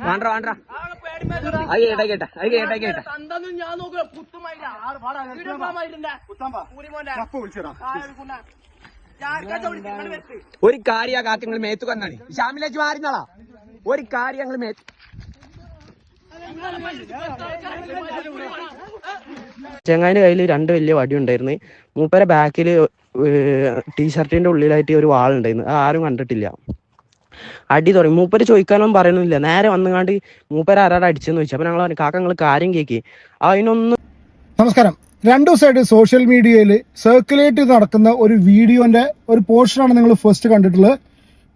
വാണ്ട വാണ്ട അത് കേട്ടാ കേട്ടാ അത് കേട്ടാ കേട്ടാ. തന്തന്നും ഞാൻ നോക്കുക കുത്തുമായില്ല ഇടുപ്പാമായിട്ടുണ്ട് പൂരിമോന്റെ ഒരു കാര്യ കാക്ക നിങ്ങൾ മേത്തു കന്നാണ്. ഷാമിലേക്ക് മാറിന്നാളാ. ഒരു കാര്യം ഞങ്ങൾ മേത്തു ചെങ്ങായിന്റെ കയ്യിൽ രണ്ട് വലിയ വടി ഉണ്ടായിരുന്നു. മൂപ്പരെ ബാക്കിൽ ടീഷർട്ടിന്റെ ഉള്ളിലായിട്ട് ഒരു വാളുണ്ടായിരുന്നു അത് ആരും കണ്ടിട്ടില്ല. അടി തുടങ്ങി. മൂപ്പര് ചോദിക്കാനൊന്നും പറയണില്ല നേരെ വന്നുകാണ്ട് മൂപ്പര് ആരാടെ അടിച്ചെന്ന് ചോദിച്ചു. അപ്പൊ ഞങ്ങൾ പറഞ്ഞു കാക്ക കാര്യം കേക്ക്. അതിനൊന്നും നമസ്കാരം. രണ്ടു ദിവസമായിട്ട് സോഷ്യൽ മീഡിയയിൽ സർക്കുലേറ്റ് നടക്കുന്ന ഒരു വീഡിയോന്റെ ഒരു പോർഷനാണ് നിങ്ങൾ ഫസ്റ്റ് കണ്ടിട്ടുള്ളത്.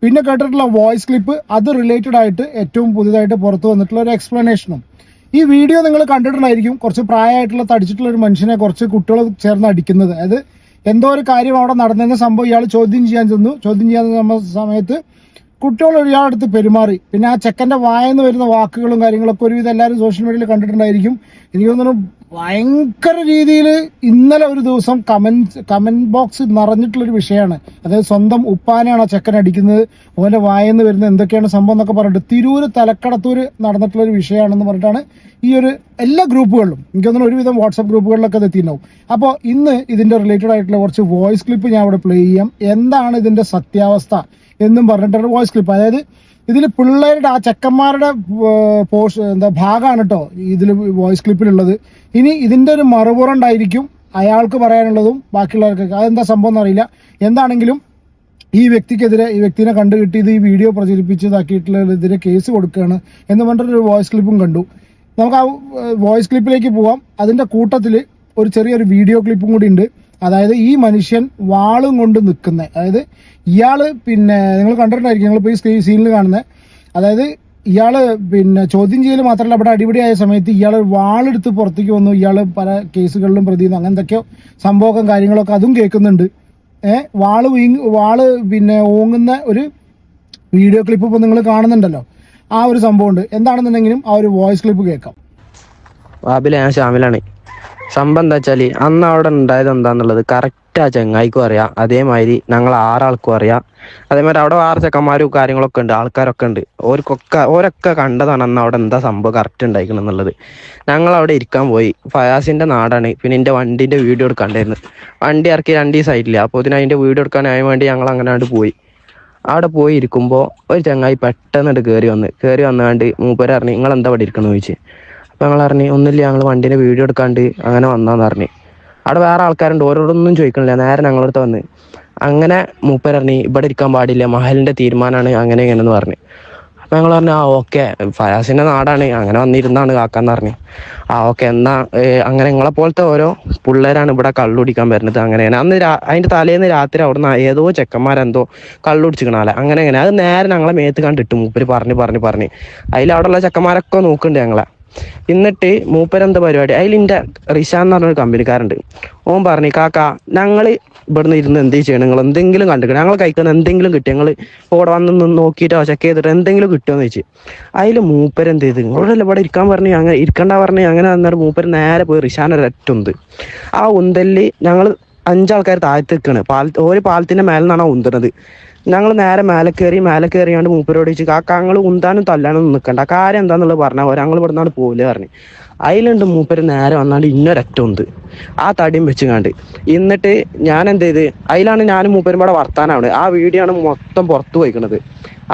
പിന്നെ കേട്ടിട്ടുള്ള വോയിസ് ക്ലിപ്പ് അത് റിലേറ്റഡ് ആയിട്ട് ഏറ്റവും പുതിയതായിട്ട് പുറത്തു വന്നിട്ടുള്ള ഒരു എക്സ്പ്ലനേഷനും ഈ വീഡിയോ നിങ്ങൾ കണ്ടിട്ടുണ്ടായിരിക്കും കുറച്ച് പ്രായമായിട്ടുള്ള തടിച്ചിട്ടുള്ള ഒരു മനുഷ്യനെ കുറച്ച് കുട്ടികൾ ചേർന്ന് അടിക്കുന്നത്. അതായത് എന്തോ ഒരു കാര്യം അവിടെ നടന്നതിന് സംഭവം ഇയാൾ ചോദ്യം ചെയ്യാൻ ചെന്നു. ചോദ്യം ചെയ്യാൻ സമയത്ത് കുട്ടികൾ ഇയാളടുത്ത് പെരുമാറി. പിന്നെ ആ ചെക്കന്റെ വായന്ന് വരുന്ന വാക്കുകളും കാര്യങ്ങളൊക്കെ ഒരുവിധം എല്ലാവരും സോഷ്യൽ മീഡിയയിൽ കണ്ടിട്ടുണ്ടായിരിക്കും. എനിക്ക് തോന്നുന്നു ഭയങ്കര രീതിയിൽ ഇന്നലെ ഒരു ദിവസം കമന്റ് കമന്റ് ബോക്സ് നിറഞ്ഞിട്ടുള്ളൊരു വിഷയമാണ്. അതായത് സ്വന്തം ഉപ്പാനെയാണ് ആ ചെക്കൻ അടിക്കുന്നത്. ഓന്റെ വായന്ന് വരുന്നത് എന്തൊക്കെയാണ് സംഭവം എന്നൊക്കെ പറഞ്ഞിട്ട് തിരൂര് തലക്കടത്തൂര് നടന്നിട്ടുള്ള ഒരു വിഷയമാണെന്ന് പറഞ്ഞിട്ടാണ് ഈ ഒരു എല്ലാ ഗ്രൂപ്പുകളിലും എനിക്ക് തോന്നുന്നു ഒരുവിധം വാട്സപ്പ് ഗ്രൂപ്പുകളിലൊക്കെ അത് എത്തിയിട്ടുണ്ടാവും. അപ്പോൾ ഇന്ന് ഇതിന്റെ റിലേറ്റഡ് ആയിട്ടുള്ള കുറച്ച് വോയിസ് ക്ലിപ്പ് ഞാൻ ഇവിടെ പ്ലേ ചെയ്യാം. എന്താണ് ഇതിന്റെ സത്യാവസ്ഥ? എന്നും പറഞ്ഞിട്ടൊരു വോയിസ് ക്ലിപ്പ് അതായത് ഇതിൽ പിള്ളേരുടെ ആ ചെക്കന്മാരുടെ പോഷ എന്താ ഭാഗമാണ് കേട്ടോ ഇതിൽ വോയിസ് ക്ലിപ്പിലുള്ളത് ഇനി ഇതിന്റെ ഒരു മറുപുറണ്ടായിരിക്കും അയാൾക്ക് പറയാനുള്ളതും ബാക്കിയുള്ളവർക്കൊക്കെ. അതെന്താ സംഭവം എന്നറിയില്ല. എന്താണെങ്കിലും ഈ വ്യക്തിക്കെതിരെ ഈ വ്യക്തിനെ കണ്ടു കിട്ടിയത് ഈ വീഡിയോ പ്രചരിപ്പിച്ചതാക്കിയിട്ടുള്ളതിനെതിരെ കേസ് കൊടുക്കുകയാണ് എന്ന് പറഞ്ഞിട്ടൊരു വോയിസ് ക്ലിപ്പും കണ്ടു. നമുക്ക് ആ വോയിസ് ക്ലിപ്പിലേക്ക് പോവാം. അതിന്റെ കൂട്ടത്തിൽ ഒരു ചെറിയൊരു വീഡിയോ ക്ലിപ്പും കൂടി ഉണ്ട്. അതായത് ഈ മനുഷ്യൻ വാളും കൊണ്ട് നിൽക്കുന്നത് അതായത് ഇയാൾ പിന്നെ നിങ്ങൾ കണ്ടിട്ടുണ്ടായിരിക്കും നിങ്ങൾ ഇപ്പോൾ ഈ സീനിൽ കാണുന്നത് അതായത് ഇയാൾ പിന്നെ ചോദ്യം ചെയ്യൽ മാത്രമല്ല അവിടെ അടിപിടിയായ സമയത്ത് ഇയാൾ വാളെടുത്ത് പുറത്തേക്ക് വന്നു ഇയാൾ പല കേസുകളിലും പ്രതിന്ന് അങ്ങനെ എന്തൊക്കെയോ സംഭവം കാര്യങ്ങളൊക്കെ അതും കേൾക്കുന്നുണ്ട്. ഏഹ് വാൾ വാൾ പിന്നെ ഓങ്ങുന്ന ഒരു വീഡിയോ ക്ലിപ്പ് ഇപ്പോൾ നിങ്ങൾ കാണുന്നുണ്ടല്ലോ. ആ ഒരു സംഭവം ഉണ്ട് എന്താണെന്നുണ്ടെങ്കിലും ആ ഒരു വോയിസ് ക്ലിപ്പ് കേൾക്കാം. ബാബിലെ ഞാൻ ഷാമിലാണ്. സംഭവം എന്താ വെച്ചാൽ അന്ന് അവിടെ ഉണ്ടായത് എന്താന്നുള്ളത് കറക്റ്റ് ആ ചെങ്ങായിക്കും അറിയാം. അതേമാതിരി ഞങ്ങൾ ആറാൾക്കും അറിയാം. അതേമാതിരി അവിടെ ആറ് ചെക്കന്മാരും കാര്യങ്ങളൊക്കെ ഉണ്ട് ആൾക്കാരൊക്കെ ഉണ്ട്. ഓർക്കൊക്കെ ഓരൊക്കെ കണ്ടതാണ് അന്ന് അവിടെ എന്താ സംഭവം കറക്റ്റ് ഉണ്ടായിരിക്കണം എന്നുള്ളത്. ഞങ്ങൾ അവിടെ ഇരിക്കാൻ പോയി. ഫയാസിന്റെ നാടാണ്. പിന്നെ എന്റെ വണ്ടിന്റെ വീഡിയോ എടുക്കാണ്ടായിരുന്നു. വണ്ടി ഇറക്കി രണ്ട് ദിവസമായിട്ടില്ല അപ്പോൾ ഇതിന് അതിന്റെ വീഡിയോ എടുക്കാനായി വേണ്ടി ഞങ്ങൾ അങ്ങനെ പോയി. അവിടെ പോയി ഇരിക്കുമ്പോൾ ഒരു ചങ്ങായി പെട്ടെന്നിട്ട് കയറി വന്ന്. കയറി വന്നാണ്ട് മൂപ്പര് അറിഞ്ഞ് നിങ്ങൾ എന്താ ഇവിടെ ഇരിക്കണമെന്ന് ചോദിച്ചു. അപ്പൊ ഞങ്ങൾ പറഞ്ഞു ഒന്നുമില്ല ഞങ്ങൾ വണ്ടീന്റെ വീഡിയോ എടുക്കാണ്ട് അങ്ങനെ വന്നാന്ന് പറഞ്ഞു. അവിടെ വേറെ ആൾക്കാരുണ്ട് ഓരോടൊന്നും ചോദിക്കണില്ല. നേരെ ഞങ്ങളടുത്ത് വന്ന് അങ്ങനെ മൂപ്പർ പറഞ്ഞു ഇവിടെ ഇരിക്കാൻ പാടില്ല മഹലിന്റെ തീരുമാനമാണ് അങ്ങനെ ഇങ്ങനെന്ന് പറഞ്ഞു. അപ്പൊ ഞങ്ങൾ പറഞ്ഞു ആ ഓക്കെ ഫയാസിന്റെ നാടാണ് അങ്ങനെ വന്നിരുന്നാണ് കാക്കാന്ന് പറഞ്ഞു. ആ ഓക്കെ എന്നാ അങ്ങനെ നിങ്ങളെ പോലത്തെ ഓരോ പിള്ളേരാണ് ഇവിടെ കള്ളുടിക്കാൻ വരുന്നത് അങ്ങനെയാണ് അന്ന് അതിന്റെ തലേന്ന് രാത്രി അവിടുന്ന് ഏതോ ചെക്കന്മാരെന്തോ കള്ളുടിച്ചിക്കണാലെ അങ്ങനെ അങ്ങനെ അത് നേരെ ഞങ്ങളെ മേത്ത് കണ്ടിട്ട് മൂപ്പര് പറഞ്ഞു പറഞ്ഞു പറഞ്ഞു. അതിൽ അവിടെയുള്ള ചെക്കന്മാരൊക്കെ നോക്കുന്നുണ്ട് ഞങ്ങളെ. എന്നിട്ട് മൂപ്പരെന്താ പരിപാടി? അതിൽ എന്റെ റിഷ എന്ന് പറഞ്ഞൊരു കമ്പനിക്കാരുണ്ട്. ഓൻ പറഞ്ഞു കാക്ക ഞങ്ങൾ ഇവിടുന്ന് ഇരുന്ന് എന്ത് ചെയ്യണം നിങ്ങൾ എന്തെങ്കിലും കണ്ടിക്കണം. ഞങ്ങൾ കഴിക്കുന്ന എന്തെങ്കിലും കിട്ടി. ഞങ്ങൾ ഇവിടെ വന്ന് നോക്കിയിട്ടോ ചെക്ക് ചെയ്തിട്ട് എന്തെങ്കിലും കിട്ടുമെന്ന് ചോദിച്ചു. അതിൽ മൂപ്പര് എന്ത് ചെയ്ത്? നിങ്ങളോടല്ല ഇവിടെ ഇരിക്കാൻ പറഞ്ഞു? അങ്ങനെ ഇരിക്കണ്ട പറഞ്ഞു അങ്ങനെ അന്നേരം മൂപ്പര് നേരെ പോയി റിഷാൻ ഒരൊറ്റ ഉണ്ട് ആ ഉന്തൽ ഞങ്ങൾ അഞ്ചാൾക്കാർ താഴ്ത്തിക്കാണ് പാൽ ഒരു പാലത്തിന്റെ മേലെ നിന്നാണ് ഉന്തുന്നത്. ഞങ്ങൾ നേരെ മേലെ കയറി മേലെ കയറിയാണ്ട് മൂപ്പരോട് ചോദിച്ചു കാക്ക ഉന്താനും തല്ലാനും നിൽക്കണ്ട കാര്യം എന്താന്നുള്ളത് പറഞ്ഞാൽ ഞങ്ങൾ ഇവിടെ നിന്നാണ് പറഞ്ഞു. അതിലുണ്ട് മൂപ്പര് നേരെ വന്നാണ്ട് ഇന്നൊരറ്റമുണ്ട്. ആ തടിയും വെച്ച് കണ്ട് എന്നിട്ട് ഞാൻ എന്ത് ചെയ്ത് അതിലാണ് ഞാനും മൂപ്പരും കൂടെ വർത്താനാണ് ആ വീഡിയോ ആണ് മൊത്തം പുറത്തു പോയിക്കണത്.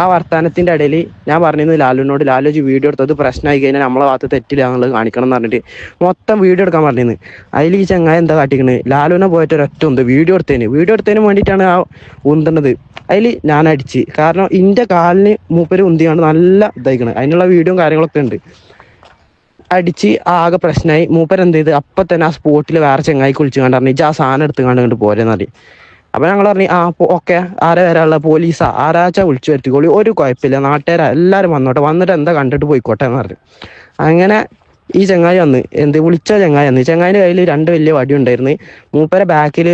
ആ വർത്താനത്തിന്റെ ഇടയിൽ ഞാൻ പറഞ്ഞിരുന്നു ലാലുവിനോട് ലാലുജി വീഡിയോ എടുത്തത് പ്രശ്നമായി കഴിഞ്ഞാൽ നമ്മളെ ഭാഗത്ത് തെറ്റില്ല എന്നുള്ളത് കാണിക്കണം എന്ന് പറഞ്ഞിട്ട് മൊത്തം വീഡിയോ എടുക്കാൻ പറഞ്ഞിരുന്നു. അതിൽ ഈ ചങ്ങായി എന്താ കാട്ടിക്കണ്? ലാലുവിനെ പോയിട്ട് ഒരൊറ്റ ഉണ്ട് വീഡിയോ എടുത്തതിന് വീഡിയോ എടുത്തതിന് വേണ്ടിയിട്ടാണ് ആ ഉന്തണത്. അതിൽ ഞാൻ അടിച്ച് കാരണം ഇന്റെ കാലിന് മൂപ്പര് ഉന്തിയാണ് നല്ല ഇതായിക്കണ്. അതിനുള്ള വീഡിയോയും കാര്യങ്ങളൊക്കെ ഉണ്ട്. അടിച്ച് ആകെ പ്രശ്നമായി മൂപ്പർ എന്ത് ചെയ്ത്? അപ്പൊ തന്നെ ആ സ്പോട്ടിൽ വേറെ ചെങ്ങായി കുളിച്ചു കണ്ട് പറഞ്ഞു ആ സാധനം എടുത്ത് കണ്ട് കണ്ട് പോരെന്ന് പറഞ്ഞു. അപ്പൊ ഞങ്ങൾ പറഞ്ഞു ആ ഓക്കെ. ആരെ വരാനുള്ള? പോലീസാ. ആരാച്ചാ വിളിച്ചു വരുത്തിക്കോളി? ഒരു കുഴപ്പമില്ല. നാട്ടുകാരാ. എല്ലാരും വന്നോട്ടെ. വന്നിട്ട് എന്താ കണ്ടിട്ട് പോയിക്കോട്ടെ എന്ന് പറഞ്ഞു. അങ്ങനെ ഈ ചെങ്ങായി വന്ന് എന്ത് വിളിച്ച ചെങ്ങായി വന്ന്. ചെങ്ങായിന്റെ കയ്യിൽ രണ്ട് വലിയ വടി ഉണ്ടായിരുന്നു. മൂപ്പരെ ബാക്കിൽ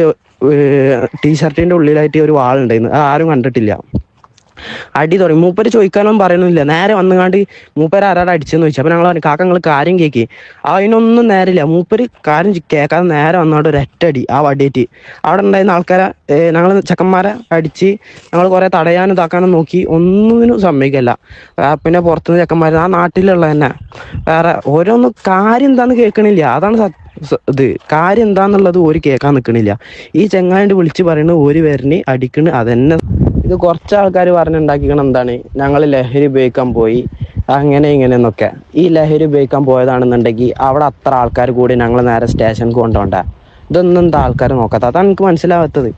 ടീഷർട്ടിന്റെ ഉള്ളിലായിട്ട് ഒരു വാളുണ്ടായിരുന്നു. അത് ആരും കണ്ടിട്ടില്ല. അടി തുടങ്ങി. മൂപ്പര് ചോദിക്കാനൊന്നും പറയണില്ല നേരെ വന്നുകാണ്ട് മൂപ്പര് ആരാടെ അടിച്ചെന്ന് ചോദിച്ചു. അപ്പൊ ഞങ്ങൾ കാക്ക നിങ്ങൾ കാര്യം കേക്ക്. അതിനൊന്നും നേരില്ല. മൂപ്പര് കാര്യം കേൾക്കാതെ നേരെ വന്നാണ്ട് ഒരു ഒറ്റടി ആ വടിയേറ്റ്. അവിടെ ഉണ്ടായിരുന്ന ആൾക്കാരെ ഞങ്ങൾ ചെക്കന്മാരെ അടിച്ച് ഞങ്ങൾ കുറെ തടയാനും ഇതാക്കാനും നോക്കി. ഒന്നിനും സമ്മതിക്കല്ല. പിന്നെ പുറത്തുനിന്ന് ചെക്കന്മാർ ആ നാട്ടിലുള്ള തന്നെ. വേറെ ഓരോന്നും കാര്യം എന്താന്ന് കേൾക്കണില്ല. അതാണ് ഇത്. കാര്യം എന്താന്നുള്ളത് ഒരു കേൾക്കാൻ നിൽക്കണില്ല ഈ ചെങ്ങായിട്ട് വിളിച്ച് പറയുന്നത് ഒരു പേരിന് അടിക്കണ് അതന്നെ ഇത് കുറച്ച് ആൾക്കാർ പറഞ്ഞുണ്ടാക്കിക്കണം എന്താണ്? ഞങ്ങൾ ലഹരി ഉപയോഗിക്കാൻ പോയി. അങ്ങനെ ഇങ്ങനെ എന്നൊക്കെ ഈ ലഹരി ഉപയോഗിക്കാൻ പോയതാണെന്നുണ്ടെങ്കിൽ അവിടെ അത്ര ആൾക്കാർ കൂടി ഞങ്ങൾ നേരെ സ്റ്റേഷനിൽ കൊണ്ടുപോണ്ട ഇതൊന്നും എന്താ ആൾക്കാർ നോക്കാത്ത? അതാണ് എനിക്ക് മനസ്സിലാവാത്തത്.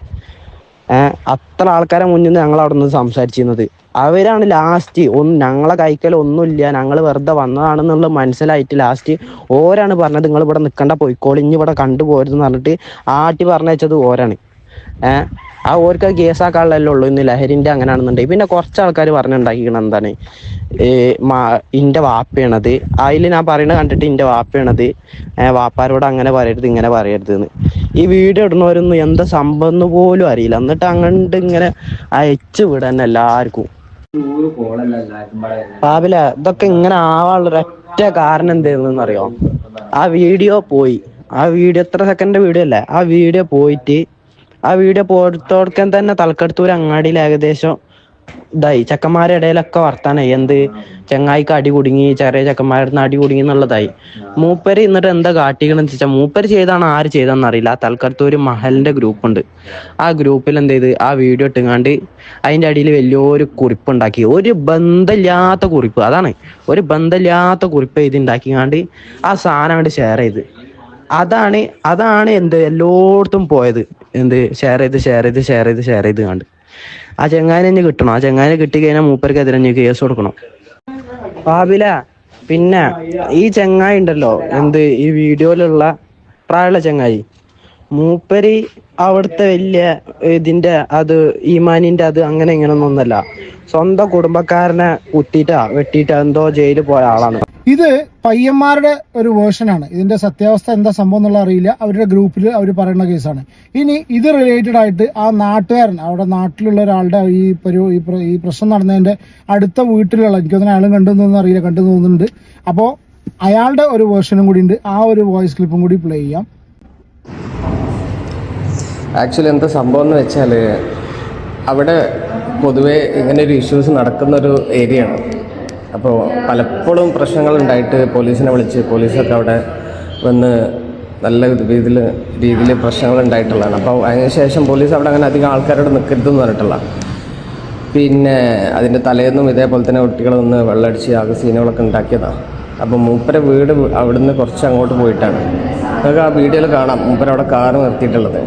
അത്ര ആൾക്കാരെ മുന്നിൽ നിന്ന് ഞങ്ങൾ അവിടെ നിന്ന് സംസാരിച്ചിരുന്നത്. അവരാണ് ലാസ്റ്റ് ഒന്ന് ഞങ്ങളെ കൈക്കൽ ഒന്നുമില്ല. ഞങ്ങൾ വെറുതെ വന്നതാണെന്നുള്ള മനസ്സിലായിട്ട് ലാസ്റ്റ് ഓരാണ് പറഞ്ഞത് നിങ്ങൾ ഇവിടെ നിൽക്കണ്ട പോയിക്കോളി. ഇനി ഇവിടെ കണ്ടുപോരുതെന്ന് പറഞ്ഞിട്ട് ആട്ടി പറഞ്ഞയച്ചത് ഓരാണ്. ഏഹ് ആ ഓർക്ക് കേസാക്കാനുള്ളല്ലേ ഉള്ളൂ. ഇന്ന് ലഹരിന്റെ അങ്ങനെയാണെന്നുണ്ടെങ്കിൽ പിന്നെ കുറച്ച് ആൾക്കാർ പറഞ്ഞുണ്ടാക്കിക്കണം എന്താണ്? ഇന്റെ വാപ്പയാണത്. അതിൽ ഞാൻ പറയണത് കണ്ടിട്ട് ഇന്റെ വാപ്പയാണത്. വാപ്പാരോട് അങ്ങനെ പറയരുത് ഇങ്ങനെ പറയരുത് എന്ന് ഈ വീഡിയോ ഇടുന്നവരൊന്നും എന്താ സംഭവം എന്ന് പോലും അറിയില്ല. എന്നിട്ട് അങ്ങോട്ട് ഇങ്ങനെ അയച്ചു വിടാൻ എല്ലാവർക്കും. പാവില ഇതൊക്കെ ഇങ്ങനെ ആവാനുള്ള ഒരൊറ്റ കാരണം എന്തായിരുന്നു അറിയോ ആ വീഡിയോ പോയി. ആ വീഡിയോ എത്ര സെക്കൻഡ് വീഡിയോ അല്ലേ? ആ വീഡിയോ പോയിട്ട് ആ വീഡിയോ പോർത്തോടക്കം തന്നെ തലക്കടുത്തൂർ അങ്ങാടിയിൽ ഏകദേശം ഇതായി. ചെക്കന്മാരുടെ ഇടയിലൊക്കെ വർത്താനായി. എന്ത് ചെങ്ങായിക്ക് അടി കുടുങ്ങി ചെറിയ ചെക്കന്മാരുടെ നിന്ന് അടി കുടുങ്ങി എന്നുള്ളതായി. മൂപ്പര് എന്നിട്ട് എന്താ കാട്ടിക്കണെന്ന് വെച്ചാൽ മൂപ്പര് ചെയ്താണ് ആര് ചെയ്തെന്ന് അറിയില്ല. ആ തലക്കടുത്തൂര് മഹലിന്റെ ഗ്രൂപ്പ് ഉണ്ട്. ആ ഗ്രൂപ്പിൽ എന്ത് ചെയ്ത് ആ വീഡിയോ ഇട്ടുങ്ങാണ്ട് അതിന്റെ അടിയിൽ വലിയൊരു കുറിപ്പ് ഉണ്ടാക്കി. ഒരു ബന്ധമില്ലാത്ത കുറിപ്പ്. അതാണ്. ഒരു ബന്ധമില്ലാത്ത കുറിപ്പ് എഴുതി ഉണ്ടാക്കിങ്ങാണ്ട് ആ സാധനം അങ്ങോട്ട് ഷെയർ ചെയ്ത്. അതാണ് അതാണ് എന്ത് എല്ലായിടത്തും പോയത്. എന്ത് ഷെയർ ചെയ്ത് ഷെയർ ചെയ്ത് ഷെയർ ചെയ്ത് ഷെയർ ചെയ്ത് കണ്ട്. ആ ചെങ്ങാനെ തന്നെ കിട്ടണം. ആ ചെങ്ങാനെ കിട്ടി കഴിഞ്ഞാൽ മൂപ്പർക്ക് എതിരെ കേസ് കൊടുക്കണം. പാബില പിന്നെ ഈ ചെങ്ങായി ഉണ്ടല്ലോ എന്ത് ഈ വീഡിയോയിലുള്ള പ്രായമുള്ള ചെങ്ങായി. മൂപ്പരി അവിടുത്തെ വലിയ ഇതിന്റെ അത് ഈമാനിന്റെ അത് അങ്ങനെ ഇങ്ങനെ ഒന്നല്ല. സ്വന്തം കുടുംബക്കാരനെ കുത്തിയിട്ടാ വെട്ടിയിട്ടാ എന്തോ ജയിലിൽ പോയ ആളാണ്. ഇത് പയ്യന്മാരുടെ ഒരു വേർഷനാണ് ഇതിന്റെ സത്യാവസ്ഥ എന്താ സംഭവം എന്നുള്ള അറിയില്ല. അവരുടെ ഗ്രൂപ്പിൽ അവർ പറയുന്ന കേസാണ് ഇനി ഇത് റിലേറ്റഡ് ആയിട്ട് ആ നാട്ടുകാരൻ അവിടെ നാട്ടിലുള്ള ഒരാളുടെ ഈ ഈ പ്രശ്നം നടന്നതിന്റെ അടുത്ത വീട്ടിലുള്ള എനിക്ക് എനിക്കൊന്നും അയാളും കണ്ടു തോന്നുന്നു അറിയില്ല കണ്ടു തോന്നുന്നുണ്ട്. അപ്പോൾ അയാളുടെ ഒരു വേർഷനും കൂടി ഉണ്ട്. ആ ഒരു വോയിസ് ക്ലിപ്പും കൂടി പ്ലേ ചെയ്യാം. ആക്ച്വലി എന്താ സംഭവം എന്ന് വെച്ചാൽ അവിടെ പൊതുവേ ഇങ്ങനെ ഒരു ഇഷ്യൂസ് നടക്കുന്നൊരു ഏരിയ ആണ്. അപ്പോൾ പലപ്പോഴും പ്രശ്നങ്ങൾ ഉണ്ടായിട്ട് പോലീസിനെ വിളിച്ച് പോലീസൊക്കെ അവിടെ വന്ന് നല്ല രീതിയിൽ രീതിയിൽ പ്രശ്നങ്ങൾ ഉണ്ടായിട്ടുള്ളതാണ്. അപ്പോൾ അതിനുശേഷം പോലീസ് അവിടെ അങ്ങനെ അധികം ആൾക്കാരോട് നിൽക്കരുതെന്ന് പറഞ്ഞിട്ടുള്ള. പിന്നെ അതിന്റെ തലേന്നും ഇതേപോലെ തന്നെ കുട്ടികൾ ഒന്ന് വെള്ളമടിച്ച് ആകെ സീനുകളൊക്കെ ഉണ്ടാക്കിയതാണ് അപ്പോൾ മൂപ്പരെ വീട് അവിടുന്ന് കുറച്ച് അങ്ങോട്ട് പോയിട്ടാണ്. നമുക്ക് ആ വീഡിയോയിൽ കാണാം. മൂപ്പര അവിടെ കാറ് നിർത്തിയിട്ടുള്ളത്.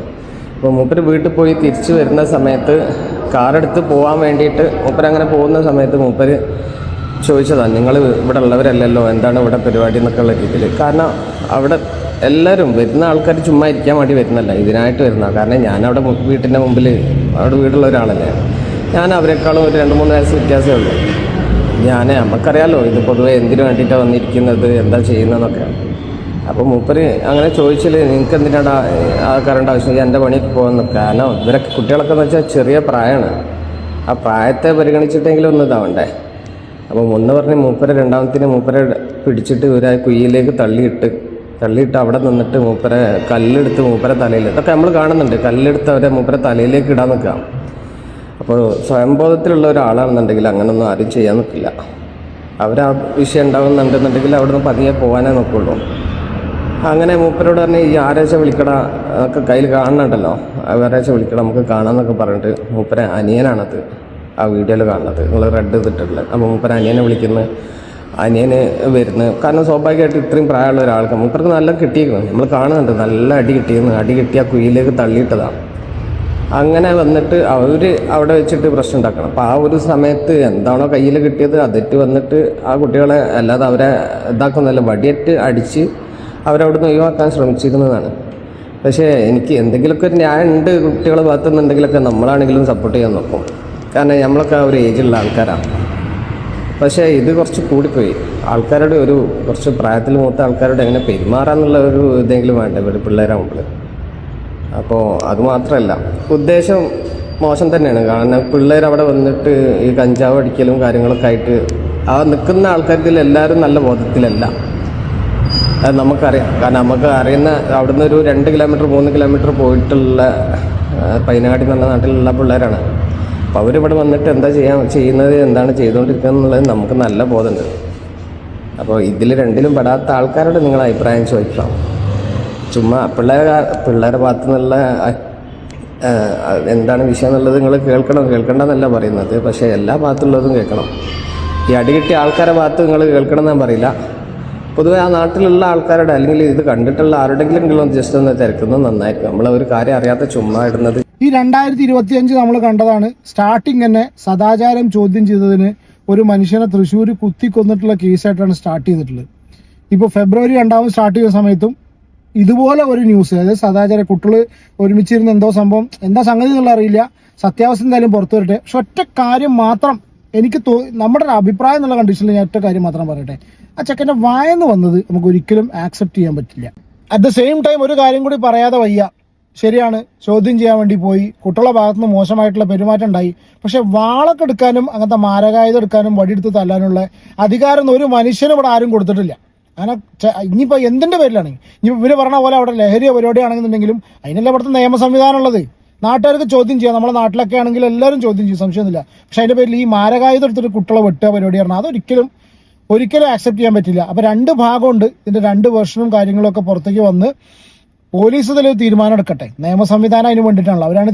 അപ്പോൾ മൂപ്പര് വീട്ടിൽ പോയി തിരിച്ചു വരുന്ന സമയത്ത് കാറെടുത്ത് പോകാൻ വേണ്ടിയിട്ട് മൂപ്പരങ്ങനെ പോകുന്ന സമയത്ത് മൂപ്പര് ചോദിച്ചതാണ് നിങ്ങൾ ഇവിടെ ഉള്ളവരല്ലല്ലോ എന്താണ് ഇവിടെ പരിപാടി എന്നൊക്കെ ഉള്ള രീതിയിൽ. കാരണം അവിടെ എല്ലാവരും വരുന്ന ആൾക്കാർ ചുമ്മാ ഇരിക്കാൻ വേണ്ടി വരുന്നല്ല ഇതിനായിട്ട് വരുന്ന. കാരണം ഞാനവിടെ വീട്ടിന്റെ മുമ്പിൽ അവിടെ വീടുള്ള ഒരാളല്ലേ. ഞാൻ അവരെക്കാളും ഒരു രണ്ട് മൂന്ന് വയസ്സ് വ്യത്യാസമേ ഉള്ളൂ. ഞാൻ നമുക്കറിയാമല്ലോ ഇത് പൊതുവേ എന്തിനു വേണ്ടിയിട്ടാണ് വന്നിരിക്കുന്നത് എന്താ ചെയ്യുന്നതെന്നൊക്കെ. അപ്പോൾ മൂപ്പര് അങ്ങനെ ചോദിച്ചാൽ നിങ്ങൾക്ക് എന്തിനാടാ ആ കറണ്ട് ആവശ്യം? എന്റെ പണിക്ക് പോകുന്നു. കാരണം ഇവരൊക്കെ കുട്ടികളൊക്കെ എന്ന് വെച്ചാൽ ചെറിയ പ്രായമാണ്. ആ പ്രായത്തെ പരിഗണിച്ചിട്ടെങ്കിലും ഒന്ന് ഇതാവണ്ടേ? അപ്പോൾ ഒന്ന് പറഞ്ഞ് മൂപ്പര രണ്ടാമത്തിന് മൂപ്പര പിടിച്ചിട്ട് ഇവരെ കുയ്യിലേക്ക് തള്ളിയിട്ട് തള്ളിയിട്ട് അവിടെ നിന്നിട്ട് മൂപ്പരെ കല്ലെടുത്ത് മൂപ്പരെ തലയിൽ ഇതൊക്കെ നമ്മൾ കാണുന്നുണ്ട്. കല്ലെടുത്ത് അവരെ മൂപ്പരെ തലയിലേക്ക് ഇടാൻ നിൽക്കാം അപ്പോൾ സ്വയംബോധത്തിലുള്ള ഒരാളാണെന്നുണ്ടെങ്കിൽ അങ്ങനൊന്നും ആരും ചെയ്യാൻ നിൽക്കില്ല. അവരാ വിഷയം ഉണ്ടാകുന്നുണ്ടെന്നുണ്ടെങ്കിൽ അവിടെ നിന്ന് പതിയെ പോകാനേ നോക്കുള്ളൂ അങ്ങനെ മൂപ്പരോട് പറഞ്ഞ് ഈ ആരാച്ച വിളിക്കട? ഒക്കെ കയ്യിൽ കാണുന്നുണ്ടല്ലോ. ആരാച്ച വിളിക്കട? നമുക്ക് കാണാമെന്നൊക്കെ പറഞ്ഞിട്ട് മൂപ്പരെ അനിയനാണത്. ആ വീഡിയോയിൽ കാണുന്നത്. നിങ്ങൾ റെഡ് ചെയ്തിട്ടുള്ളത് അപ്പോൾ മൂപ്പർ അനിയനെ വിളിക്കുന്നത് അനിയനെ വരുന്നത് കാരണം സ്വാഭാവികമായിട്ട് ഇത്രയും പ്രായമുള്ള ഒരാൾക്ക് മൂപ്പർക്ക് നല്ല കിട്ടിയിരിക്കുന്നു. നമ്മൾ കാണുന്നുണ്ട്. നല്ല അടി കിട്ടിയിരുന്നു. അടി കിട്ടിയ കുഴിയിലേക്ക് തള്ളിയിട്ടതാണ്. അങ്ങനെ വന്നിട്ട് അവർ അവിടെ വെച്ചിട്ട് പ്രശ്നം ഉണ്ടാക്കണം. അപ്പോൾ ആ ഒരു സമയത്ത് എന്താണോ കയ്യിൽ കിട്ടിയത് അതിട്ട് വന്നിട്ട് ആ കുട്ടികളെ അല്ലാതെ അവരെ ഇതാക്കുന്നതല്ല വടിയേറ്റ് അടിച്ച് അവരവിടുന്ന് ഒഴിവാക്കാൻ ശ്രമിച്ചിരുന്നതാണ്. പക്ഷേ എനിക്ക് എന്തെങ്കിലുമൊക്കെ ഒരു ന്യായം ഉണ്ട് കുട്ടികളെ ഭാഗത്തുനിന്നുണ്ടെങ്കിലൊക്കെ നമ്മളാണെങ്കിലും സപ്പോർട്ട് ചെയ്യാൻ നോക്കും. കാരണം നമ്മളൊക്കെ ആ ഒരു ഏജിലുള്ള ആൾക്കാരാണ്. പക്ഷേ ഇത് കുറച്ച് കൂടിപ്പോയി. ആൾക്കാരുടെ ഒരു കുറച്ച് പ്രായത്തിൽ മൂത്ത ആൾക്കാരോട് എങ്ങനെ പെരുമാറാന്നുള്ള ഒരു ഇതെങ്കിലും വേണ്ടേ ഒരു പിള്ളേരാകുമ്പോൾ അപ്പോൾ അത് മാത്രമല്ല ഉദ്ദേശം മോശം തന്നെയാണ്. കാരണം പിള്ളേർ അവിടെ വന്നിട്ട് ഈ കഞ്ചാവ് അടിക്കലും കാര്യങ്ങളൊക്കെ ആയിട്ട് ആ നിൽക്കുന്ന ആൾക്കാരിൽ എല്ലാവരും നല്ല ബോധത്തിലല്ല. അത് നമുക്കറിയാം. കാരണം നമുക്ക് അറിയുന്ന അവിടുന്ന് ഒരു രണ്ട് കിലോമീറ്റർ മൂന്ന് കിലോമീറ്റർ പോയിട്ടുള്ള പൈനാട്ടിൽ പൈനാടി എന്ന നാട്ടിലുള്ള പിള്ളേരാണ്. അപ്പോൾ അവരിവിടെ വന്നിട്ട് എന്താ ചെയ്യാൻ ചെയ്യുന്നത് എന്താണ് ചെയ്തുകൊണ്ടിരിക്കുന്നത് എന്നുള്ളത് നമുക്ക് നല്ല ബോധമുണ്ട്. അപ്പോൾ ഇതിൽ രണ്ടിലും പെടാത്ത ആൾക്കാരോട് നിങ്ങൾ അഭിപ്രായം ചോദിക്കാം. ചുമ്മാ പിള്ളേരെ പിള്ളേരുടെ ഭാഗത്തു നിന്നുള്ള എന്താണ് വിഷയം എന്നുള്ളത് നിങ്ങൾ കേൾക്കണം. കേൾക്കണ്ടെന്നല്ല പറയുന്നത്. പക്ഷേ എല്ലാ ഭാഗത്തുള്ളതും കേൾക്കണം. ഈ അടികിട്ടിയ ആൾക്കാരുടെ ഭാഗത്ത് നിങ്ങൾ കേൾക്കണം എന്നാൽ പറയില്ല. പൊതുവെ ആ നാട്ടിലുള്ള ആൾക്കാരുടെ അല്ലെങ്കിൽ ഇത് കണ്ടിട്ടുള്ള ആരുടെങ്കിലും ജസ്റ്റ് ഒന്ന് തിരക്കുന്നത് നന്നായിരിക്കും. നമ്മൾ ഒരു കാര്യം അറിയാത്ത ചുമ്മാ ഇടുന്നത് ഈ രണ്ടായിരത്തി ഇരുപത്തി അഞ്ച് നമ്മൾ കണ്ടതാണ്. സ്റ്റാർട്ടിങ് തന്നെ സദാചാരം ചോദ്യം ചെയ്തതിന് ഒരു മനുഷ്യനെ തൃശ്ശൂർ കുത്തിക്കൊന്നിട്ടുള്ള കേസായിട്ടാണ് സ്റ്റാർട്ട് ചെയ്തിട്ടുള്ളത്. ഇപ്പോൾ ഫെബ്രുവരി രണ്ടാമത് സ്റ്റാർട്ട് ചെയ്ത സമയത്തും ഇതുപോലെ ഒരു ന്യൂസ് അതായത് സദാചാര കുട്ടികൾ ഒരുമിച്ചിരുന്ന് എന്തോ സംഭവം എന്താ സംഗതി എന്നുള്ള അറിയില്ല. സത്യാവസ്ഥ എന്തായാലും പുറത്തു വരട്ടെ. പക്ഷെ ഒറ്റ കാര്യം മാത്രം എനിക്ക് തോ നമ്മുടെ അഭിപ്രായം എന്നുള്ള കണ്ടീഷനിൽ ഞാൻ ഒറ്റ കാര്യം മാത്രം പറയട്ടെ. ആ ചെക്കന്റെ വായന്ന് വന്നത് നമുക്ക് ഒരിക്കലും ആക്സെപ്റ്റ് ചെയ്യാൻ പറ്റില്ല. അറ്റ് ദ സെയിം ടൈം ഒരു കാര്യം കൂടി പറയാതെ വയ്യ. ശരിയാണ് ചോദ്യം ചെയ്യാൻ വേണ്ടി പോയി. കുട്ടികളുടെ ഭാഗത്തുനിന്ന് മോശമായിട്ടുള്ള പെരുമാറ്റം ഉണ്ടായി. പക്ഷെ വാളൊക്കെ എടുക്കാനും അങ്ങനത്തെ മാരകായുധം എടുക്കാനും വടിയെടുത്ത് തല്ലാനുള്ള അധികാരം ഒരു മനുഷ്യനും ഇവിടെ ആരും കൊടുത്തിട്ടില്ല. അങ്ങനെ ഇനിയിപ്പോൾ എന്തിന്റെ പേരിലാണെങ്കിൽ പേരിലാണ്? ഇനി ഇവർ പറഞ്ഞ പോലെ അവിടെ ലഹരി പരിപാടിയാണെന്നുണ്ടെങ്കിലും അതിനല്ല ഇവിടുത്തെ നിയമ സംവിധാനം ഉള്ളത്? നാട്ടുകാർക്ക് ചോദ്യം ചെയ്യാം. നമ്മുടെ നാട്ടിലൊക്കെ ആണെങ്കിൽ എല്ലാവരും ചോദ്യം ചെയ്യും സംശയമൊന്നുമില്ല. പക്ഷേ അതിന്റെ പേരിൽ ഈ മാരകായുധം എടുത്തിട്ട് കുട്ടികളെ വെട്ടുക പരിപാടി പറഞ്ഞാൽ അതൊരിക്കലും ഒരിക്കലും ആക്സെപ്റ്റ് ചെയ്യാൻ പറ്റില്ല. അപ്പോൾ രണ്ട് ഭാഗമുണ്ട്. ഇതിന്റെ രണ്ട് വേർഷനും കാര്യങ്ങളൊക്കെ പുറത്തേക്ക് വന്ന് പോലീസ് ഇതിൽ തീരുമാനം എടുക്കട്ടെ നിയമ സംവിധാനം അതിന് വേണ്ടിയിട്ടാണല്ലോ. അവരാണ്